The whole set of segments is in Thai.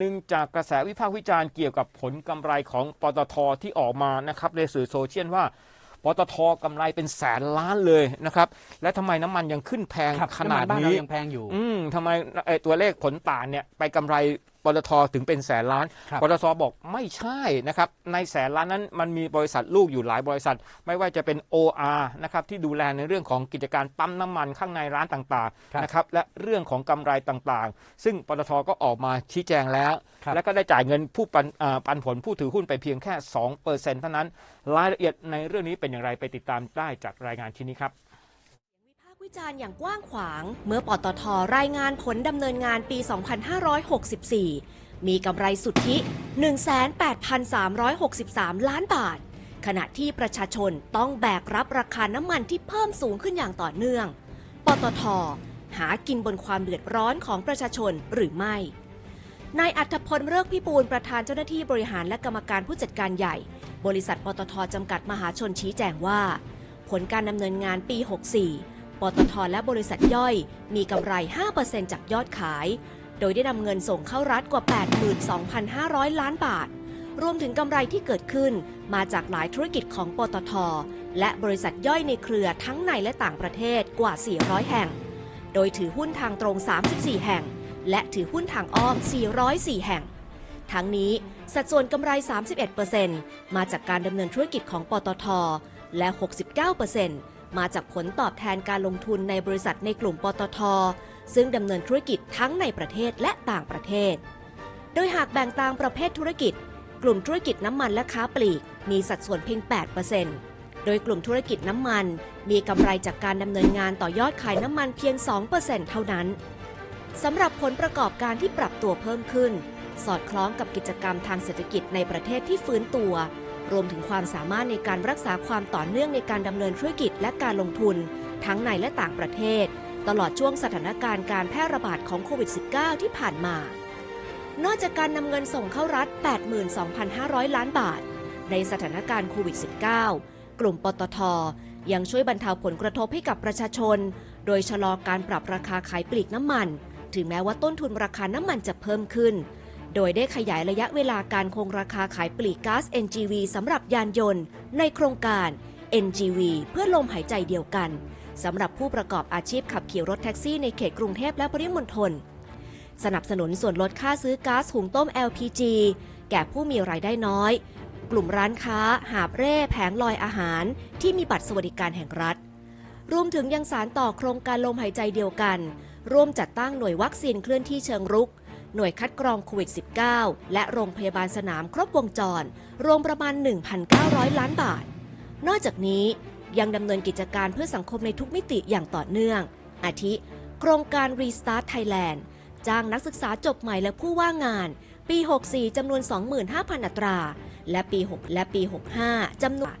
หนึ่งจากกระแสวิพากษ์วิจารณ์เกี่ยวกับผลกำไรของปตทที่ออกมานะครับในสื่อโซเชียลว่าปตทกำไรเป็นแสนล้านเลยนะครับ และทำไมน้ำมันยังขึ้นแพงครับขนาดำมับ้านนี้เรายังแพงอยู่ อืมทำไมไอ้ตัวเลขผลต่างเนี่ยไปกำไรป ตทถึงเป็นแสนล้านครับปตทบอกไม่ใช่นะครับในแสนล้านนั้นมันมีบริษัทลูกอยู่หลายบริษัท ไม่ว่าจะเป็น OR นะครับที่ดูแลในเรื่องของกิจการปั๊มน้ำมันข้างในร้านต่างครับๆนะครับและเรื่องของกำไรต่างๆ ซึ่งปตทก็ออกมาชี้แจงแล้วครับและก็ได้จ่ายเงินผู้ปันอ่าปันผลผู้ถือหุ้นไปเพียงแค่2%เท่านั้น รายละเอียดในเรื่องนี้เป็นอย่างไรไปติดตามได้จากรายงานชิ้นนี้ครับ วิพากษ์วิจารณ์อย่างกว้างขวาง เมื่อปตทรายงานผลดำเนินงานปี 2564 มีกำไรสุทธิ 18,363 ล้านบาท ขณะที่ประชาชนต้องแบกรับราคาน้ำมันที่เพิ่มสูงขึ้นอย่างต่อเนื่อง ปตท หากินบนความเดือดร้อนของประชาชนหรือไม่ นายอัธพลเลิกพิบูลประธานเจ้าหน้าที่บริหารและกรรมการผู้จัดการใหญ่ บริษัทปตทจำกัดมหาชนชี้แจงว่า ผลการดำเนินงานปี 64 ปตทและบริษัทย่อย มีกำไร 5%จากยอดขาย โดยได้นำเงินส่งเข้ารัฐกว่า 82,500 ล้านบาท รวมถึงกำไรที่เกิดขึ้นมาจากหลายธุรกิจของปตท และบริษัทย่อยในเครือทั้งในและต่างประเทศกว่า 400 แห่ง โดยถือหุ้นทางตรง 34 แห่ง และถือหุ้นทางอ้อม 404 แห่ง ทั้งนี้สัดส่วนกำไร 31%มาจากการดำเนินธุรกิจของปตท และ 69% มาจากผลตอบแทนการลงทุนในบริษัทในกลุ่มปตท ซึ่งดำเนินธุรกิจทั้งในประเทศและต่างประเทศ โดยหากแบ่งตามประเภทธุรกิจ กลุ่มธุรกิจน้ำมันและค้าปลีก มีสัดส่วนเพียง 8%โดยกลุ่มธุรกิจน้ำมัน มีกำไรจากการดำเนินงานต่อยอดขายน้ำมันเพียง 2%เท่านั้นสำหรับผลประกอบการที่ปรับตัวเพิ่มขึ้น สอดคล้องกับกิจกรรมทางเศรษฐกิจในประเทศที่ฟื้นตัว รวมถึงความสามารถในการรักษาความต่อเนื่องในการดำเนินธุรกิจและการลงทุน ทั้งในและต่างประเทศ ตลอดช่วงสถานการณ์การแพร่ระบาดของโควิด -19 ที่ผ่านมา นอกจากการนำเงินส่งเข้ารัฐ 82,500 ล้านบาท ในสถานการณ์โควิด -19 กลุ่มปตทยังช่วยบรรเทาผลกระทบให้กับประชาชน โดยชะลอการปรับราคาขายปลีกน้ำมัน ถึงแม้ว่าต้นทุนราคาน้ำมันจะเพิ่มขึ้น โดยได้ขยายระยะเวลาการคงราคาขายปลีกก๊าซ NGV สำหรับยานยนต์ ในโครงการ NGV เพื่อลมหายใจเดียวกันสำหรับผู้ประกอบอาชีพขับขี่รถแท็กซี่ในเขตกรุงเทพและปริมณฑลสนับสนุนส่วนลดค่าซื้อก๊าซหุงต้ม LPG แก่ผู้มีรายได้น้อย กลุ่มร้านค้า หาบเร่ แผงลอยอาหาร ที่มีบัตรสวัสดิการแห่งรัฐ รวมถึงยังสารต่อโครงการลมหายใจเดียวกัน ร่วมจัดตั้งหน่วยวัคซีนเคลื่อนที่เชิงรุก หน่วยคัดกรองโควิด -19 และโรงพยาบาลสนามครบวงจร รวมประมาณ 1,900 ล้านบาท นอกจากนี้ยังดำเนินกิจการเพื่อสังคมในทุกมิติอย่างต่อเนื่อง อาทิ โครงการ Restart Thailand จ้างนักศึกษาจบใหม่และผู้ว่างงาน ปี 64 จำนวน 25,000 อัตรา และปี 6 และปี 65 จำนวน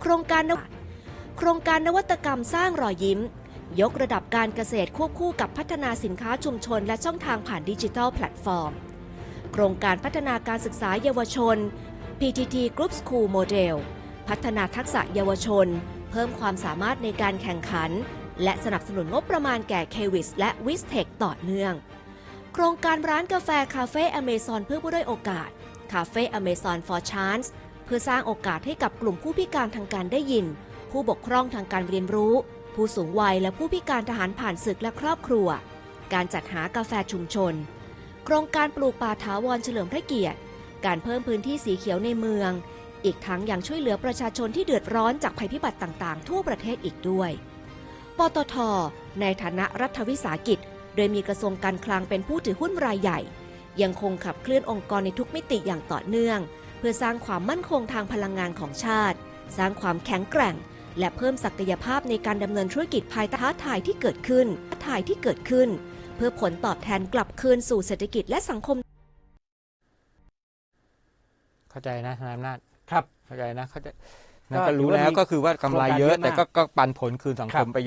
โครงการนวโครงการนวัตกรรมสร้างรอยยิ้ม ยกระดับการเกษตรควบคู่กับพัฒนาสินค้าชุมชน และช่องทางผ่านดิจิทัลแพลตฟอร์ม โครงการพัฒนาการศึกษาเยาวชน PTT Group School Model พัฒนาทักษะเยาวชน เพิ่มความสามารถในการแข่งขัน และสนับสนุนงบประมาณแก่ k w i s และ w i s t e c h ต่อเนื่อง โครงการร้านกาแฟคาเฟ่อเมซอนเพื่อผู้ด้อยโอกาสคาเฟ่อเมซอน for chance เพื่อสร้างโอกาสให้กับกลุ่มผู้พิการทางการได้ยิน ผู้บกพร่องทางการเรียนรู้ ผู้สูงวัยและผู้พิการทหารผ่านศึกและครอบครัว การจัดหากาแฟชุมชน โครงการปลูกป่าถาวรเฉลิมพระเกียรติ การเพิ่มพื้นที่สีเขียวในเมือง อีกทั้งยังช่วยเหลือประชาชนที่เดือดร้อนจากภัยพิบัติต่างๆ ทั่วประเทศอีกด้วย ปตท ในฐานะรัฐวิสาหกิจ โดยมีกระทรวงการคลังเป็นผู้ถือหุ้นรายใหญ่ ยังคงขับเคลื่อนองค์กรในทุกมิติอย่างต่อเนื่อง เพื่อสร้างความมั่นคงทางพลังงานของชาติ สร้างความแข็งแกร่ง และเพิ่มศักยภาพในการดำเนินธุรกิจภายใต้ท้าทายที่เกิดขึ้นท้าทายที่เกิดขึ้น เพื่อผลตอบแทนกลับคืนสู่เศรษฐกิจและสังคม เข้าใจนะนายอำนาจครับ เข้าใจนะเข้าใจก็นะก็รู้ถือว่าแล้วมีก็คือว่ากำไรเยอะโครงการเยอะมากแต่ก็ก็ปันผลคืนสังครัคบมไป